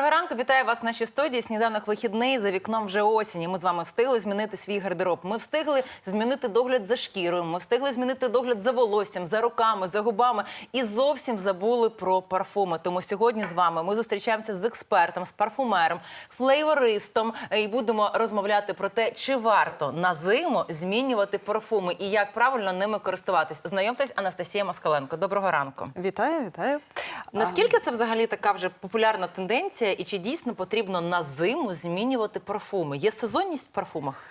Доброго ранку, вітаю вас в нашій студії. Сніданок вихідний за вікном вже осінь. і Ми з вами встигли змінити свій гардероб. Ми встигли змінити догляд за шкірою. Ми встигли змінити догляд за волоссям, за руками, за губами і зовсім забули про парфуми. Тому сьогодні з вами ми зустрічаємося з експертом, з парфумером, флейвористом і будемо розмовляти про те, чи варто на зиму змінювати парфуми і як правильно ними користуватись. Знайомтесь, Анастасія Москаленко. Доброго ранку. Вітаю, вітаю. Наскільки це взагалі така вже популярна тенденція, і чи дійсно потрібно на зиму змінювати парфуми? Є сезонність в парфумах?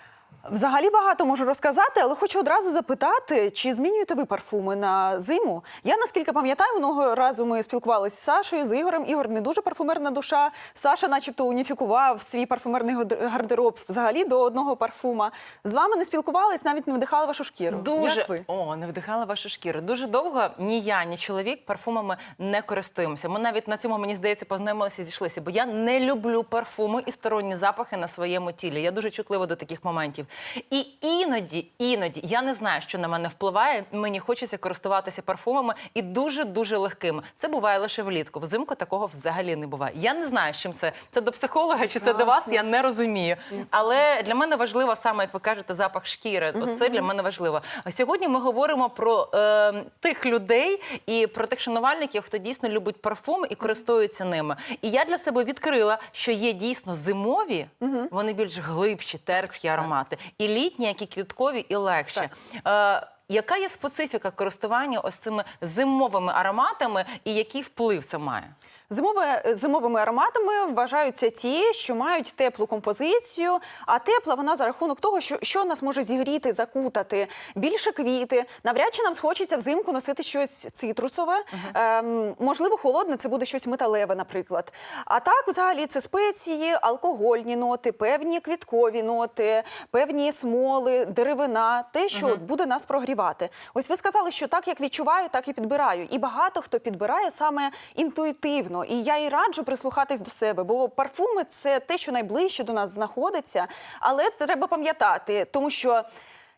Взагалі багато можу розказати, але хочу одразу запитати, чи змінюєте ви парфуми на зиму? Я наскільки пам'ятаю, одного разу ми спілкувалися з Сашою, з Ігорем. Ігор не дуже парфумерна душа. Саша, начебто, уніфікував свій парфумерний гардероб взагалі до одного парфума. З вами не спілкувались, навіть не вдихали вашу шкіру. Дуже Як ви? о, не вдихала вашу шкіру. Дуже довго ні я, ні чоловік парфумами не користуємося. Ми навіть на цьому мені здається познайомилися і зійшлися, бо я не люблю парфуми і сторонні запахи на своєму тілі. Я дуже чутлива до таких моментів. І іноді, іноді я не знаю, що на мене впливає. Мені хочеться користуватися парфумами і дуже дуже легкими. Це буває лише влітку. Взимку такого взагалі не буває. Я не знаю, з чим це. Це до психолога чи це до вас? Я не розумію. Але для мене важливо саме, як ви кажете, запах шкіри. Оце для мене важливо. А сьогодні ми говоримо про е, тих людей і про тих шанувальників, хто дійсно любить парфуми і користується ними. І я для себе відкрила, що є дійсно зимові, вони більш глибші, терпкі аромати, і літні, які квіткові, і легші. Е, яка є специфіка користування ось цими зимовими ароматами, і який вплив це має? Зимове, зимовими ароматами вважаються ті, що мають теплу композицію. А тепла вона за рахунок того, що, що нас може зігріти, закутати, більше квіти. Навряд чи нам схочеться взимку носити щось цитрусове. Ем, можливо, холодне це буде щось металеве, наприклад. А так, взагалі, це спеції, алкогольні ноти, певні квіткові ноти, певні смоли, деревина, те, що от буде нас прогрівати. Ось ви сказали, що так як відчуваю, так і підбираю. І багато хто підбирає саме інтуїтивно. І я і раджу прислухатись до себе, бо парфуми це те, що найближче до нас знаходиться. Але треба пам'ятати, тому що.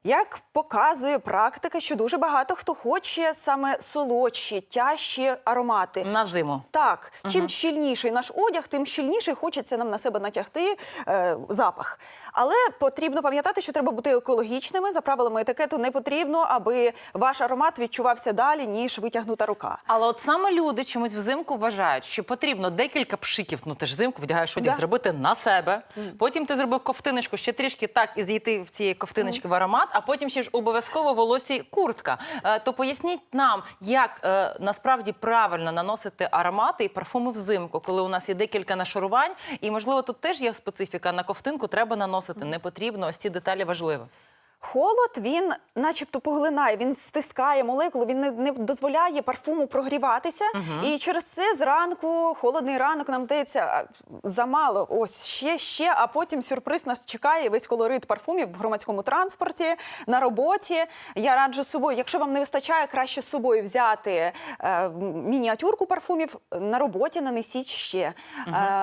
Як показує практика, що дуже багато хто хоче саме солодші, тяжчі аромати. На зиму. Так, чим щільніший наш одяг, тим щільніше хочеться нам на себе натягти е, запах. Але потрібно пам'ятати, що треба бути екологічними. За правилами етикету не потрібно, аби ваш аромат відчувався далі, ніж витягнута рука. Але от саме люди чомусь взимку вважають, що потрібно декілька пшиків. Ну ти ж взимку вдягаєш одяг, Да. зробити на себе. Потім ти зробив ковтиночку, ще трішки так і зійти в цієї ковтиночки в аромат, а потім ще ж обов'язково волосі куртка. Е, то поясніть нам, як е, насправді правильно наносити аромати і парфуми взимку, коли у нас є декілька нашарувань, і можливо тут теж є специфіка. На ковтинку треба наносити, не потрібно. Ось ці деталі важливі. Холод він, начебто, поглинає, він стискає молекули, він не, не дозволяє парфуму прогріватися. І через це зранку, холодний ранок, нам здається, замало. Ось ще, ще, а потім сюрприз нас чекає весь колорит парфумів в громадському транспорті, на роботі. Я раджу з собою, якщо вам не вистачає, краще з собою взяти е, мініатюрку парфумів. На роботі нанесіть ще. Е,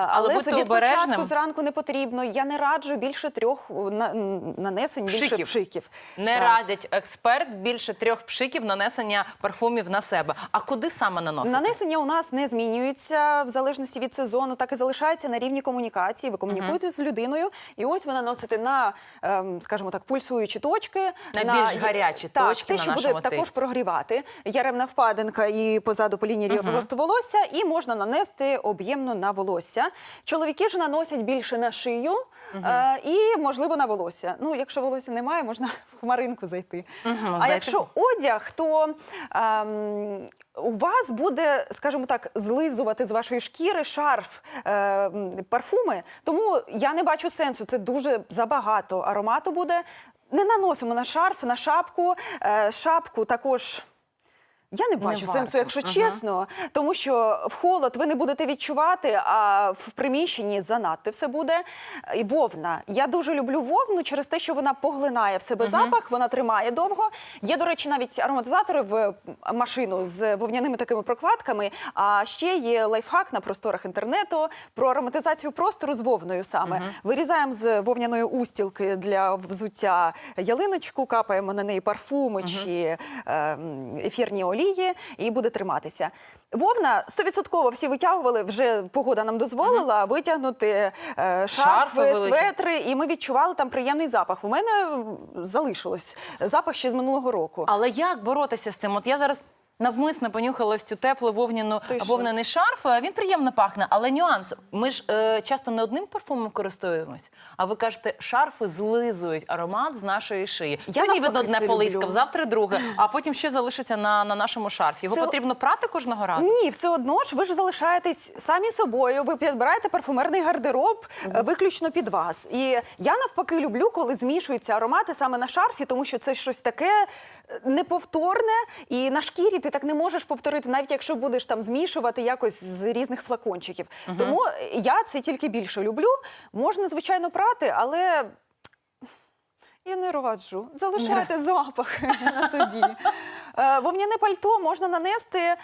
але будьте від обережним. початку зранку не потрібно. Я не раджу більше трьох на, нанесень, більше Пшиків. Пшиків. Не Так. радять експерт більше трьох пшиків нанесення парфумів на себе. А куди саме наносити? Нанесення у нас не змінюється в залежності від сезону, так і залишається на рівні комунікації. Ви комунікуєте з людиною, і ось ви наносите на, ем, скажімо так, пульсуючі точки, На більш гарячі так, точки те, на що буде нашому також прогрівати. Яремна впадинка і позаду по лінії росту волосся, і можна нанести об'ємно на волосся. Чоловіки ж наносять більше на шию. е, і можливо на волосся. Ну, якщо волосся немає, можна в хмаринку зайти. А здається, якщо одяг, то ем, у вас буде, скажімо так, злизувати з вашої шкіри шарф е, парфуми. Тому я не бачу сенсу. Це дуже забагато аромату буде. Не наносимо на шарф, на шапку. Е, шапку також. Я не бачу варто. сенсу, якщо Ага. чесно, тому що в холод ви не будете відчувати, а в приміщенні занадто все буде. І вовна. Я дуже люблю вовну через те, що вона поглинає в себе запах, вона тримає довго. Є, до речі, навіть ароматизатори в машину з вовняними такими прокладками. А ще є лайфхак на просторах інтернету про ароматизацію простору з вовною саме. Вирізаємо з вовняної устілки для взуття ялиночку, капаємо на неї парфуми чи е, м, ефірні олії, і буде триматися. Вовна 100% всі витягували, вже погода нам дозволила витягнути е, Шарфи шарфи, светри, і ми відчували там приємний запах. У мене залишилось запах ще з минулого року. Але як боротися з цим? От я зараз навмисно понюхала ось цю теплу вовняну що? вовняний шарф. Він приємно пахне, але нюанс. Ми ж е, часто не одним парфумом користуємось. А ви кажете, шарфи злизують аромат з нашої шиї. Я Сьогодні навпаки видно одне це полискав, люблю. завтра друге, а потім ще залишиться на, на нашому шарфі. Його Це- потрібно прати кожного разу. Ні, все одно ж ви ж залишаєтесь самі собою. Ви підбираєте парфумерний гардероб е, виключно під вас. І я навпаки люблю, коли змішуються аромати саме на шарфі, тому що це щось таке е, неповторне, і на шкірі ти так не можеш повторити, навіть якщо будеш там змішувати якось з різних флакончиків. Тому я це тільки більше люблю. Можна звичайно прати, але. Я не раджу. Залишайте запах на собі. Е, Вовняне пальто можна нанести. е,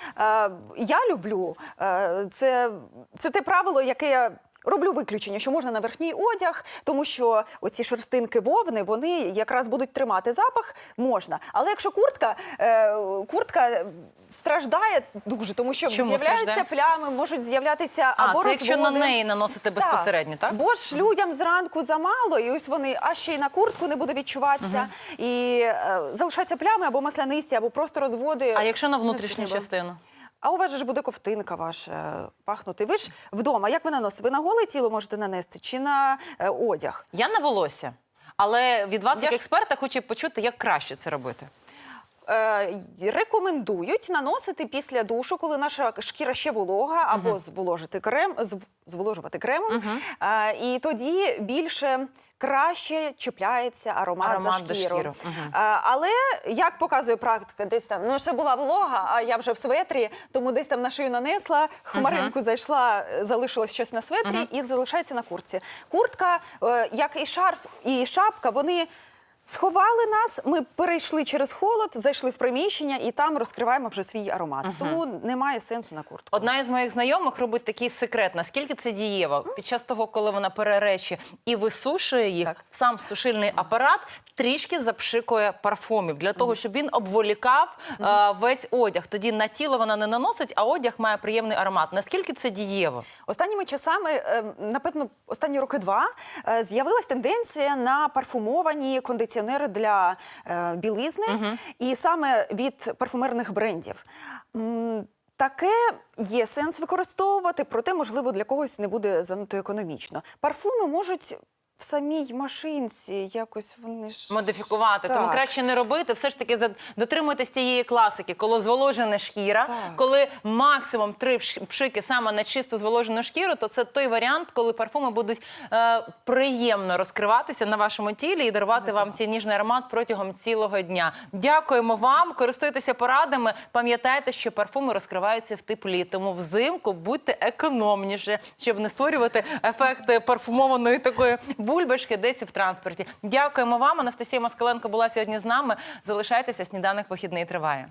Я люблю. Е, Це, це те правило, яке я. Роблю виключення, що можна на верхній одяг, тому що оці шерстинки вовни вони якраз будуть тримати запах. Можна. Але якщо куртка, е, куртка страждає дуже, тому що Чому з'являються страждає? плями, можуть з'являтися А, або це якщо на неї наносити безпосередньо, так? Бо ж людям зранку замало, і ось вони, а ще й на куртку не буде відчуватися. І е, залишаються плями або маслянисті, або просто розводи. А якщо на внутрішню частину? А у вас же ж буде ковтинка ваша е, пахнути. Ви ж вдома, як ви наносите? Ви на голе тіло можете нанести чи на е, одяг? Я на волосся. Але від вас, Я як ж- експерта, хочу почути, як краще це робити. Е, рекомендують наносити після душу, коли наша шкіра ще волога, або зволожити крем, зволожувати кремом. Е, і тоді більше краще чіпляється аромат, Аромат за шкіру. Е, але як показує практика, десь там ну ще була волога, а я вже в светрі, тому десь там на шию нанесла, хмаринку зайшла, е, залишилось щось на светрі і залишається на куртці. Куртка, як і шарф, і шапка, вони. Сховали нас, ми перейшли через холод, зайшли в приміщення і там розкриваємо вже свій аромат. Тому немає сенсу на куртку. Одна із моїх знайомих робить такий секрет. Наскільки це дієво? Під час того, коли вона пере речі і висушує їх, Так. сам сушильний апарат трішки запшикує парфумів для того, щоб він обволікав е, весь одяг. Тоді на тіло вона не наносить, а одяг має приємний аромат. Наскільки це дієво? Останніми часами, е, напевно, останні роки два е, з'явилась тенденція на парфумовані кондиціонери для е, білизни, і саме від парфумерних брендів. М, Таке є сенс використовувати, проте, можливо, для когось не буде занадто економічно. Парфуми можуть в самій машинці якось вони ж Модифікувати, тому краще не робити. Все ж таки дотримуйтесь тієї класики, коли зволожена шкіра, Так. коли максимум три пшики саме на чисту зволожену шкіру, то це той варіант, коли парфуми будуть е, приємно розкриватися на вашому тілі і дарувати вам цей ніжний аромат протягом цілого дня. Дякуємо вам, користуйтеся порадами. Пам'ятайте, що парфуми розкриваються в теплі, тому взимку будьте економніші, щоб не створювати ефекти парфумованої такої бульбашки десь в транспорті. Дякуємо вам. Анастасія Москаленко була сьогодні з нами. Залишайтеся, сніданок вихідний триває.